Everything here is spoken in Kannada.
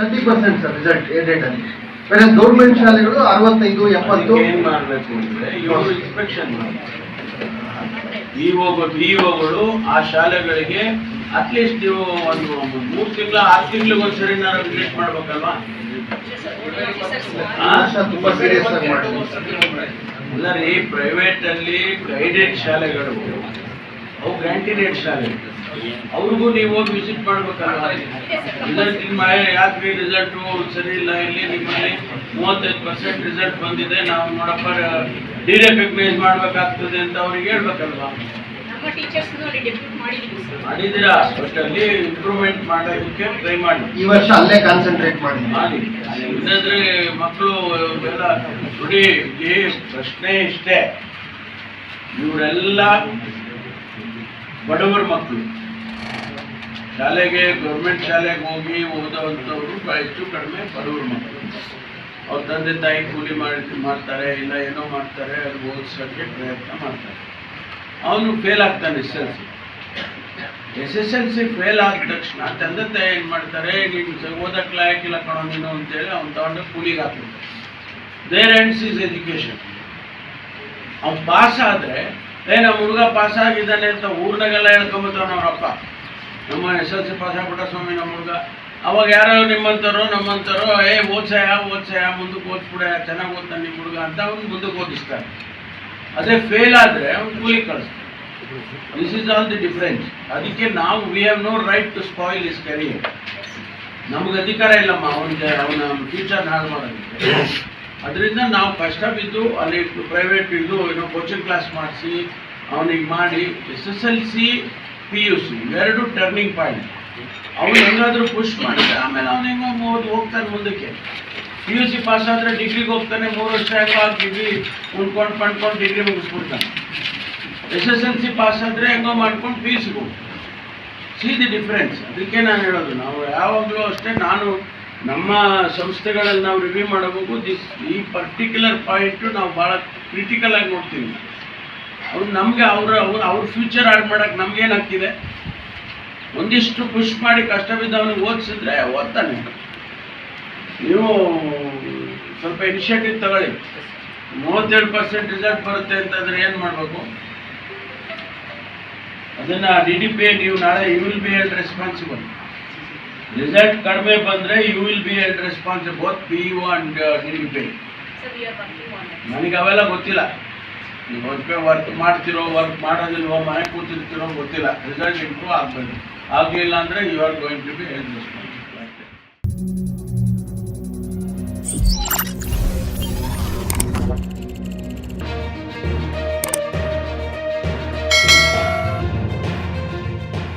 Sixty percent sir result date ಅಲ್ಲಿ. ಬೇರೆ ಗೌರ್ಮೆಂಟ್ ಶಾಲೆಗಳು ಅರವತ್ತೈದು ಎಪ್ಪತ್ತು. ಏನ್ ಮಾಡ್ಬೇಕು ಅಂದ್ರೆ ಇವರು ಇನ್ಸ್ಪೆಕ್ಷನ್ ಇಒ ಬಿಇಒಗಳು ಆ ಶಾಲೆಗಳಿಗೆ ಅಟ್ಲೀಸ್ಟ್ ನೀವು ಒಂದು ಮೂರು ತಿಂಗಳ ಆರು ತಿಂಗಳಿಗೆ ಒಂದ್ಸರಿ ನಾನು ವಿಸಿಟ್ ಮಾಡ್ಬೇಕಲ್ವಾ? ತುಂಬಾ ಸೀರಿಯಸ್ ಆಗಿ ಮಾಡಿದ್ವಿ ಅಲ್ಲ ರೀ ಪ್ರೈವೇಟ್ ಅಲ್ಲಿ ಗೈಡೆಡ್ ಶಾಲೆಗಳು ಅವು ಗ್ರಾಂಟಿನೇಟ್ ಆಗಿ ಅವ್ರಿಗೂ ನೀವು ಹೋಗಿ ವಿಸಿಟ್ ಮಾಡ್ಬೇಕಲ್ಲ. ರಿಸಲ್ಟ್ ನಿಮ್ಮ ಯಾಕೆ ರಿಸಲ್ಟು ಸರಿ ಇಲ್ಲ ಇಲ್ಲಿ ನಿಮ್ಮಲ್ಲಿ ಮೂವತ್ತೈದು ಪರ್ಸೆಂಟ್ ರಿಸಲ್ಟ್ ಬಂದಿದೆ. ನಾವು ನೋಡಪ್ಪ ಡಿರೆಕಗ್ನೈಸ್ ಮಾಡ್ಬೇಕಾಗ್ತದೆ ಅಂತ ಅವ್ರಿಗೆ ಹೇಳ್ಬೇಕಲ್ವಾ? ಮಾಡಿದ್ದೀರಾ? ಬಟ್ ಅಲ್ಲಿ ಇಂಪ್ರೂವ್ಮೆಂಟ್ ಮಾಡೋದಕ್ಕೆ ಟ್ರೈ ಮಾಡಿ. ಈ ವರ್ಷ ಅಲ್ಲೇ ಕಾನ್ಸಂಟ್ರೇಟ್ ಮಾಡಿದ್ವಿ ಮಾಡಿ. ಇಲ್ಲದ್ರೆ ಮಕ್ಕಳು ಎಲ್ಲ ನೋಡಿ ಇಲ್ಲಿ ಪ್ರಶ್ನೆ ಇಷ್ಟೇ. ಇವರೆಲ್ಲ ಬಡವರ ಮಕ್ಕಳು. ಶಾಲೆಗೆ ಗೌರ್ಮೆಂಟ್ ಶಾಲೆಗೆ ಹೋಗಿ ಓದೋವಂಥವ್ರು ಹೆಚ್ಚು ಕಡಿಮೆ ಬಡವರ ಮಕ್ಕಳು. ಅವ್ರ ತಂದೆ ತಾಯಿ ಕೂಲಿ ಮಾಡಿ ಮಾಡ್ತಾರೆ, ಇಲ್ಲ ಏನೋ ಮಾಡ್ತಾರೆ ಅದು ಓದಿಸೋಕ್ಕೆ ಪ್ರಯತ್ನ ಮಾಡ್ತಾರೆ. ಅವನು ಫೇಲ್ ಆಗ್ತಾನೆ S L C S S L C fail ಆದ ತಕ್ಷಣ ತಂದೆ ತಾಯಿ ಏನು ಮಾಡ್ತಾರೆ, ನೀನು ಓದಕ್ಕೆ ಲಾಯಕ್ಕಿಲ್ಲ ಕಣೋ ನೀನು ಅಂತೇಳಿ ಅವ್ನು ತಗೊಂಡು ಕೂಲಿಗೆ ಹಾಕ್ತಾರೆ ದೇರ್ ಎಂಡ್ಸ್ ಈಸ್ ಎಜುಕೇಷನ್ ಅವ್ನು ಪಾಸ್ ಆದರೆ ಏ, ನಮ್ಮ ಹುಡುಗ ಪಾಸ್ ಆಗಿದ್ದಾನೆ ಅಂತ ಊರ್ನಾಗೆಲ್ಲ ಹೇಳ್ಕೊಂಬತ್ತಾವ ನಮ್ಮಪ್ಪ ನಮ್ಮ ಎಸ್ ಎಲ್ ಸಿ ಪಾಸ್ ಆಗ್ಬಿಟ್ಟ ಸ್ವಾಮಿ ನಮ್ಮ ಹುಡುಗ. ಅವಾಗ ಯಾರೋ ನಿಮ್ಮಂತಾರೋ ನಮ್ಮಂತಾರೋ ಏ ಓದ್ಸಯ ಓದ್ಸಯ ಮುಂದಕ್ಕೆ ಓದ್ಸ್ಬಿಡ, ಚೆನ್ನಾಗಿ ಓದ್ತಾನೆ ನಿಮ್ಮ ಹುಡುಗ ಅಂತ ಅವ್ನು ಮುಂದಕ್ಕೆ ಓದಿಸ್ತಾರೆ. ಅದೇ ಫೇಲ್ ಆದರೆ ಅವ್ನು ಕೂಲಿ ಕಳಿಸ್ತಾರೆ. This is all the difference ಅದಕ್ಕೆ ನಾವು we have no right to spoil is career ನಮ್ಗೆ ಅಧಿಕಾರ ಇಲ್ಲಮ್ಮ, ಅವನಿಗೆ, ಅವನ ಫ್ಯೂಚರ್ ಹಾಳು ಮಾಡೋದಕ್ಕೆ ಅದರಿಂದ ನಾವು ಕಷ್ಟ ಬಿದ್ದು ಅಲ್ಲಿ ಪ್ರೈವೇಟ್ ಬಿದ್ದು ಏನೋ ಕೋಚಿಂಗ್ ಕ್ಲಾಸ್ ಮಾಡಿಸಿ, ಅವನಿಗೆ ಮಾಡಿ S S L C P U C ಇವೆರಡು ಟರ್ನಿಂಗ್ ಪಾಯಿಂಟ್ ಅವನು ಹೆಂಗಾದ್ರೂ ಪುಷ್ ಮಾಡಿದ್ರೆ ಆಮೇಲೆ ಅವನು ಹೆಂಗೋ ಮೂವತ್ತು ಹೋಗ್ತಾನೆ ಮುಂದಕ್ಕೆ. ಪಿ ಯು ಸಿ ಪಾಸ್ ಆದರೆ ಡಿಗ್ರಿಗೆ ಹೋಗ್ತಾನೆ, ಮೂರು ವರ್ಷ ಹೆಂಗೋ ಡಿಗ್ರಿ ಉಳ್ಕೊಂಡು ಪಡ್ಕೊಂಡು degree ಮುಗಿಸ್ಬಿಡ್ತಾನೆ. S S L C pass ಆದರೆ ಹೆಂಗೋ ಮಾಡ್ಕೊಂಡು ಪಿ ಯು ಸಿಗೆ ಹೋಗ್ತಾನೆ. ಸಿ ದಿ ಡಿಫ್ರೆನ್ಸ್ ಅದಕ್ಕೆ ನಾನು ಹೇಳೋದು, ನಾವು ಯಾವಾಗಲೂ ಅಷ್ಟೇ, ನಾನು ನಮ್ಮ ಸಂಸ್ಥೆಗಳಲ್ಲಿ ನಾವು ರಿವ್ಯೂ ಮಾಡಬೇಕು ದಿಸ್ ಈ ಪರ್ಟಿಕ್ಯುಲರ್ ಪಾಯಿಂಟು ನಾವು ಭಾಳ ಕ್ರಿಟಿಕಲ್ ಆಗಿ ನೋಡ್ತೀವಿ. ಅವ್ರು ನಮಗೆ ಅವರು, ಅವ್ರು, ಅವ್ರ ಫ್ಯೂಚರ್ ಆಡ್ ಮಾಡೋಕ್ಕೆ ನಮಗೇನಾಗ್ತಿದೆ ಒಂದಿಷ್ಟು ಪುಷ್ ಮಾಡಿ ಕಷ್ಟ ಬಿದ್ದವನಿಗೆ ಓದಿಸಿದ್ರೆ ಓದ್ತಾನೆ. ನೀವು ಸ್ವಲ್ಪ ಇನಿಷಿಯೇಟಿವ್ ತಗೊಳ್ಳಿ. ಮೂವತ್ತೇಳು ಪರ್ಸೆಂಟ್ ರಿಸಲ್ಟ್ ಬರುತ್ತೆ ಅಂತಂದ್ರೆ ಏನು ಮಾಡಬೇಕು? ಅದನ್ನ ಡಿ ಡಿ ಪಿ ನೀವು ನಾಳೆ you will be held responsible result ಕಡಿಮೆ ಬಂದರೆ you will be held responsible both P U and D D P ನನಗೆ ಅವೆಲ್ಲ ಗೊತ್ತಿಲ್ಲ. ನೀವು ವರ್ಕ್ ವರ್ಕ್ ಮಾಡ್ತಿರೋ ವರ್ಕ್ ಮಾಡೋದಿಲ್ವೋ ಮನೆ ಕೂತಿರ್ತಿರೋ ಗೊತ್ತಿಲ್ಲ. ರಿಸಲ್ಟ್ ಇಂಪ್ರೂವ್ ಆಗಬೇಕು. ಆಗಲಿಲ್ಲ ಅಂದರೆ you are going to be held responsible